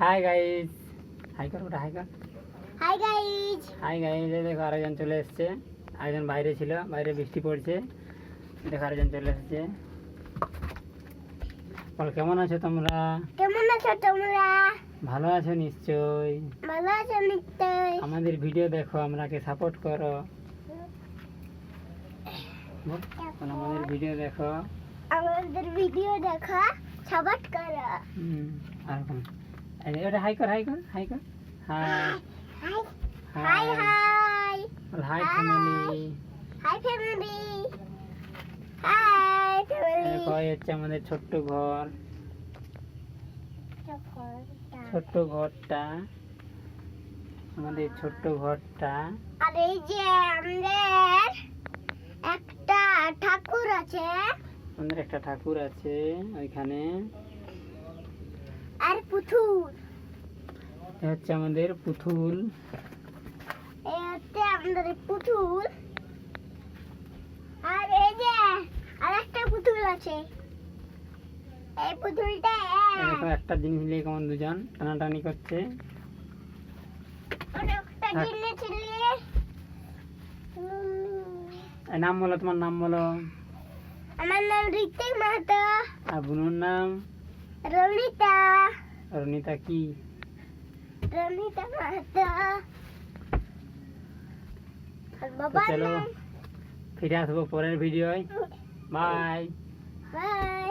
Hi guys high কর ওটা high কর হাই গাইজ হাই গাইজ দেখো আরেকজন চলে এসছে। আরেকজন বাইরে ছিল। বাইরে বৃষ্টি পড়ছে। দেখো আরেকজন চলে এসেছে। বল কেমন আছো তোমরা? কেমন আছো তোমরা? ভালো আছো নিশ্চয়ই। ভালো আছো নিশ্চয় আমাদের ভিডিও দেখো আমরাকে সাপোর্ট করো। আমাদের ভিডিও দেখো। আমাদের ভিডিও দেখা সাপোর্ট করো। হুম, আর কোন। ওটা হাই কর হাই কর হাই কর। Hi. Hi hi. Hi family hi family hi family হচ্ছে আমাদের ছোট্ট ঘর? ছোট্ট ঘরটা। আমাদের ছোট্ট ঘরটা। আর এই যে আমাদের একটা ঠাকুর আছে। আমাদের একটা ঠাকুর আছে ওইখানে। পুতুল। হচ্ছে আমাদের পুতুল। এই হচ্ছে আমাদের পুতুল। আর এই যে আর একটা পুতুল আছে। এই পুতুলটা একটা জিনিস নিয়ে কেমন দুজন টানাটানি করছে। ছিলে নাম বলো তোমার নাম বলো। আমার নাম ঋতিক মাহাতো। আর বোনের নাম? রনিতা। রনিতা কি? রনিতা মাতা। চলো। ফিরে আসব পরের ভিডিওয়। Bye bye